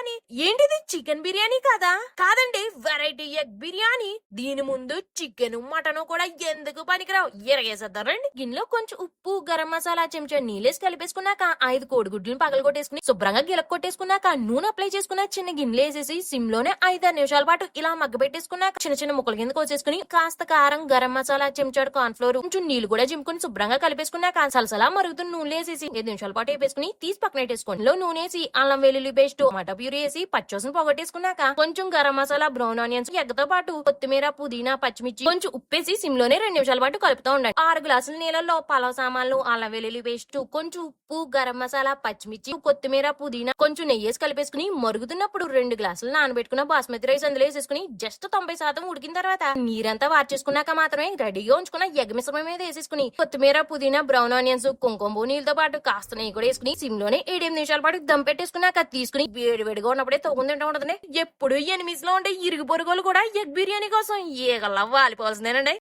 ఏంటిది? చికెన్ బిర్యానీ కాదా? కాదండి వెరైటీ ఎగ్ బిర్యానీ. దీని ముందు చికెన్ మటన్ కూడా ఎందుకు పనికిరావు? ఎరగేసేద్దారండి గిన్నెలో కొంచెం ఉప్పు గరం మసాలా చెంచా నీళ్ళేసి కలిపేసుకున్నాక ఐదు కోడిగుడ్లను పగల కొట్టేసుకుని శుభ్రంగా గిలక కొట్టేసుకున్నాక నూనె అప్లై చేసుకున్న చిన్న గిన్నెలు వేసేసి సిమ్లోనే ఐదారు నిమిషాల పాటు ఇలా మగ్గ పెట్టేసుకున్నాక చిన్న చిన్న ముక్కల కింద కోసేసుకుని కాస్త కారం గరం మసాలా చెంచాడు కార్న్ ఫ్లోర్ కొంచెం నీళ్ళు కూడా జింపుకుని శుభ్రంగా కలిపేసుకున్నాక సలసలా మరుగుతున్న నూనె వేసేసి ఐదు నిమిషాల పాటు వేపేసుకుని తీసి పక్కన పెట్టేసుకోండి. నూనె వేసి అల్లం వెల్లుల్లి పేస్ట్ టమాటా ప్యూరీ వేసి పచ్చోసం పొగటేసుకున్నాక కొంచెం గరం మసాలా బ్రౌన్ ఆనియన్స్ ఎగ్గతో పాటు కొత్తిమీర పుదీనా పచ్చిమిర్చి కొంచెం ఉప్పేసి సిమ్లోనే రెండు నిమిషాల పాటు కలుపుతూ ఉండండి. ఆరు గ్లాసుల నీళ్ళలో పలావ్ సామాన్లు అల్లం వెల్లుల్లి పేస్ట్ కొంచెం ఉప్పు గరం మసాలా పచ్చిమిర్చి కొత్తిమీర పుదీనా కొంచెం నెయ్యి వేసి కలిపేసుకుని మరుగుతున్నప్పుడు రెండు గ్లాసులు నానబెట్టుకున్న బాస్మతి రైస్ అందులో వేసేసుకుని జస్ట్ తొంభై శాతం ఉడికిన తర్వాత నీరంతా వార్చేసుకున్నాక మాత్రమే రెడీగా ఉంచుకున్న ఎగ్ మిశ్రమం మీద వేసేసుకుని కొత్తిమీర పుదీనా బ్రౌన్ ఆనియన్స్ కుంకుమ నీళ్ళతో పాటు కాస్త నెయ్యి కూడా వేసుకుని సిమ్లోనే ఏడెనిమిది నిమిషాల పాటు దమ్ పెట్టేసుకున్నాక తీసుకుని వేడి వేడిగా ఉన్నప్పుడే తొగుంది తింటూ ఉంటుంది ఎప్పుడు ఎనిమిదిలో ఉండే ఇరుగు పొరుగులు కూడా ఎగ్ బిర్యానీ కోసం ఏగల్లా వాలిపోవాల్సిందేనండి